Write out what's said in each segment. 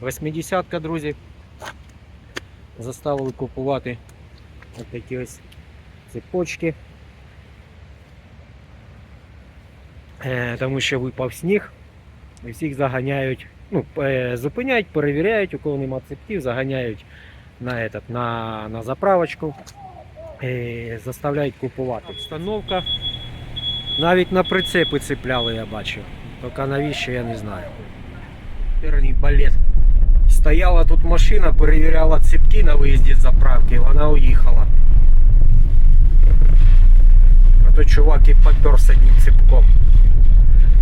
80-ка, друзі. Заставили купувати от такі ось цепочки. Е, тому що випав сніг. І всіх заганяють, ну, е, зупиняють, перевіряють, у кого нема цепків, заганяють на, этот, на, на заправочку. Е, заставляють купувати. Встановка. Навіть на прицепи цепляли, я бачив. Тільки навіщо, я не знаю. Перний балет. Стояла тут машина, перевіряла цепки на виїзді з заправки, вона уїхала. А то чувак і попер з одним цепком.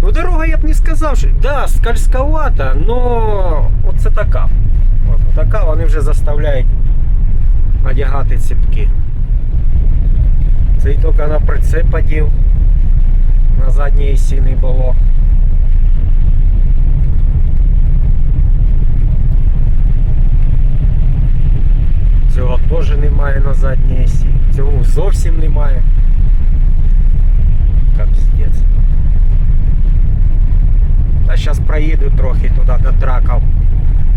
Ну, дорога я б не сказав, що да, скользковата, но оце така. От, така вони вже заставляють одягати цепки. Це і тільки на прицеп одів, на задній осі було. теж немає на задній осі. Цього зовсім немає. Капздець. Та зараз проїду трохи туди до траків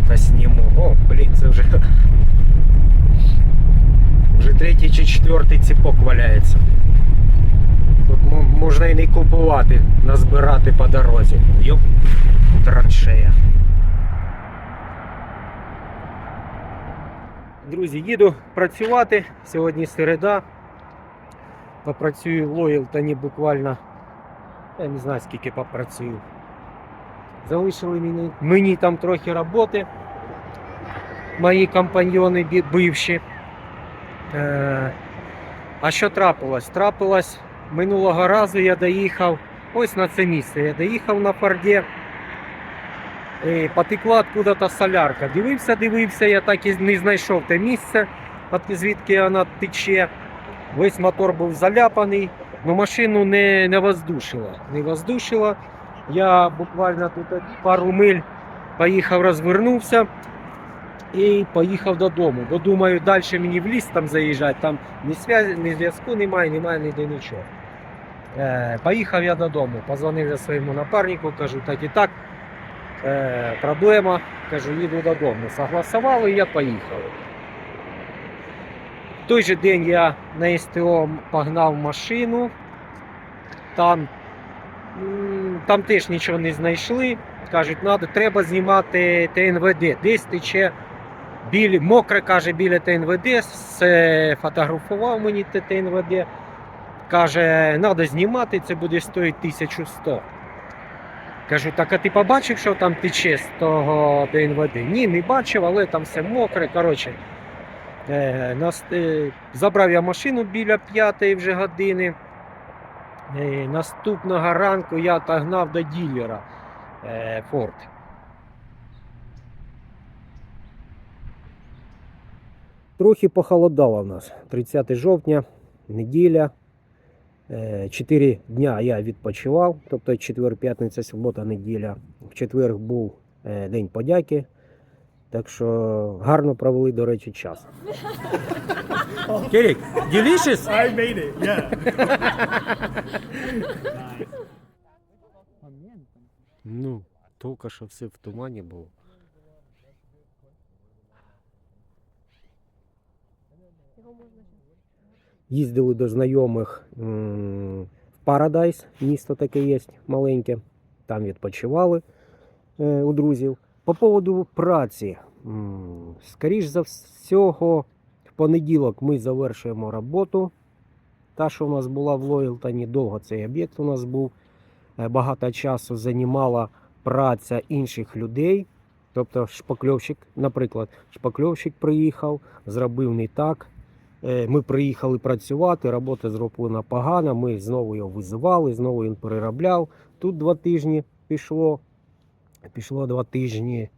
та сніму. О, блін, це вже. Вже третій чи четвертий ціпок валяється. Тут м- можна і не купувати, назбирати по дорозі. Йоп, траншея. Друзі, їду працювати. Сьогодні середа. Попрацюю в Лоїлтоні буквально. Я не знаю скільки попрацюю. Залишили мені, мені там трохи роботи. Мої компаньйони бивші. Е, а що трапилось? Трапилось минулого разу я доїхав ось на це місце. Я доїхав на Форді. І потекла откуда-то солярка. Дивився, дивився, я так і не знайшов те місце, звідки вона тече. Весь мотор був заляпаний, але машину не, не воздушило. Не воздушило. Я буквально тут пару миль поїхав, розвернувся і поїхав додому. Бо думаю, далі мені в ліс там заїжджати, там ні зв'язку немає, немає ніде нічого. Е, поїхав я додому, позвонив я своєму напарнику, кажу, так і так, е, проблема, кажу, їду додому. Согласували, і я поїхав. В той же день я на СТО погнав машину, там, там теж нічого не знайшли. Кажуть, надо, треба знімати ТНВД. Десь тече білі, мокре, каже, біля ТНВД, все фотографував мені ТНВД. Каже, треба знімати, це буде стоїти 1100. Кажу, так а ти побачив, що там тече з того ТНВД? Ні, не бачив, але там все мокре. Коротше, е, нас, е, забрав я машину біля п'ятої вже години. Е, наступного ранку я отогнав до ділера е, Форд. Трохи похолодало в нас. 30 жовтня, неділя. 4 дня я відпочивав, тобто четвер, п'ятниця, субота, неділя. В четвер був е, День подяки. Так що гарно провели, до речі, час. Кирик, delicious? I made it, yeah. Ну, тільки що все в тумані було. Їздили до знайомих в Парадайс, місто таке є маленьке. Там відпочивали е, у друзів. По поводу праці. Скоріш за всього, в понеділок ми завершуємо роботу. Та, що в нас була в Лойлтоні, довго цей об'єкт у нас був. Е, Багато часу займала праця інших людей. Тобто шпакльовщик, наприклад, шпакльовщик приїхав, зробив не так. Е, Ми приїхали працювати, робота зроблена погана, ми знову його визивали, знову він переробляв. Тут два тижні пішло. Пішло два тижні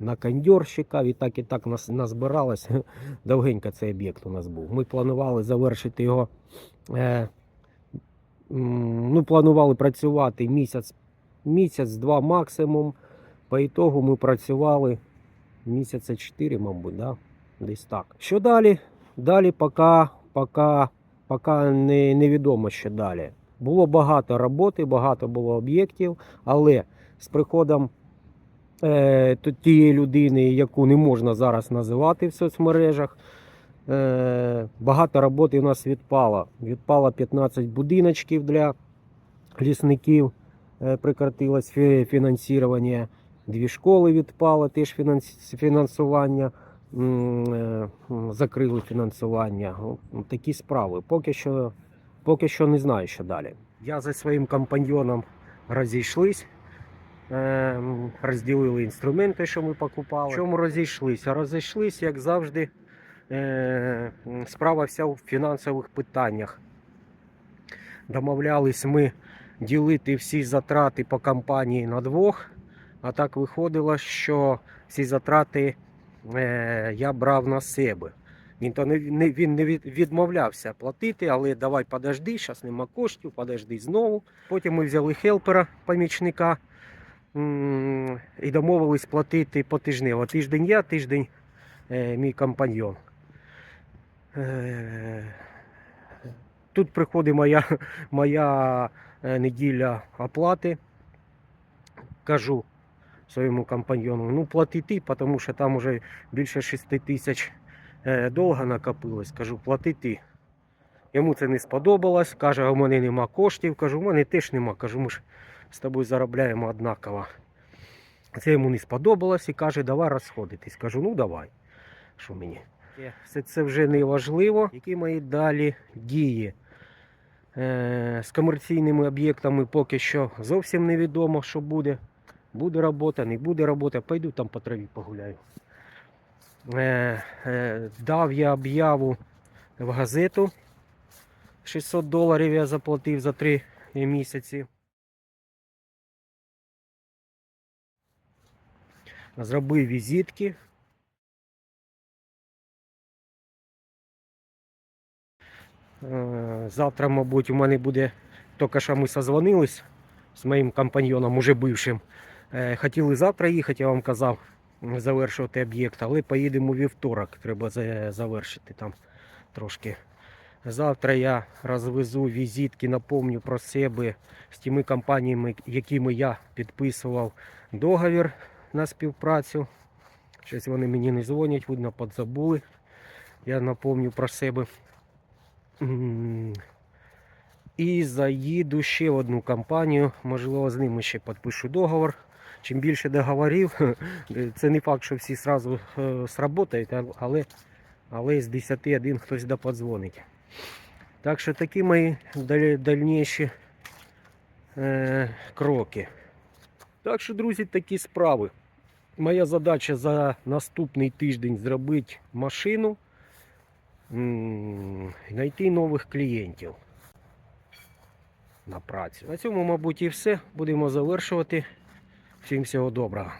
на кондьорщика, і так і так нас назбиралось. Довгенько цей об'єкт у нас був. Ми планували завершити його. Е, ну, планували працювати місяць, місяць-два максимум. По ітогу ми працювали місяця 4, мабуть, да? десь так. Що далі? Далі поки, поки, поки не, невідомо, що далі. Було багато роботи, багато було об'єктів, але з приходом е, тієї людини, яку не можна зараз називати в соцмережах. Е, багато роботи у нас відпало. Відпало 15 будиночків для лісників, е, прекратилось фінансування. Дві школи відпало, теж фінанс- фінансування. Е, Закрили фінансування. Такі справи. Поки що, поки що не знаю, що далі. Я зі своїм компаньйоном розійшлись. Е, розділили інструменти, що ми покупали. В чому розійшлися? Розійшлись, як завжди, е, справа вся в фінансових питаннях. Домовлялись ми ділити всі затрати по компанії на двох, а так виходило, що всі затрати я брав на себе. Він то не, він не відмовлявся платити, але давай подожди, зараз нема коштів, подожди знову. Потім ми взяли хелпера, помічника, і домовились платити потижнево. Тиждень я, тиждень е, мій компаньйон. Е, Тут приходить моя, моя е, неділя оплати. Кажу своєму компаньйону, ну плати ти, тому що там вже більше 6 тисяч е, довго накопилось. Кажу, плати ти. Йому це не сподобалось. Каже, а у мене нема коштів. Кажу, у мене теж нема. Кажу, ми ж з тобою заробляємо однаково. Це йому не сподобалось і каже, давай розходитись. Кажу, ну давай. Що мені? Все це вже не важливо. Які мої далі дії? Е, з комерційними об'єктами поки що зовсім невідомо, що буде. Буде робота, не буде робота. Пойду там по траві погуляю. Е, е, дав я об'яву в газету. 600 доларів я заплатив за 3 місяці. Зробив візитки. Е, Завтра, мабуть, у мене буде тільки що ми созвонились з моїм компаньйоном, уже бившим. Е, Хотіли завтра їхати, я вам казав, завершувати об'єкт, але поїдемо вівторок. Треба завершити там трошки. Завтра я розвезу візитки, напомню про себе з тими компаніями, якими я підписував договір на співпрацю. Щось вони мені не дзвонять, видно, подзабули. Я напомню про себе. І заїду ще в одну компанію, можливо, з ними ще підпишу договор. Чим більше договорів, це не факт, що всі одразу сработають, але, але з 10 один хтось да подзвонить. Так що такі мої дальніші е, кроки. Так що, друзі, такі справи. Моя задача за наступний тиждень зробити машину, знайти нових клієнтів на працю. На цьому, мабуть, і все. Будемо завершувати. Всім всього доброго.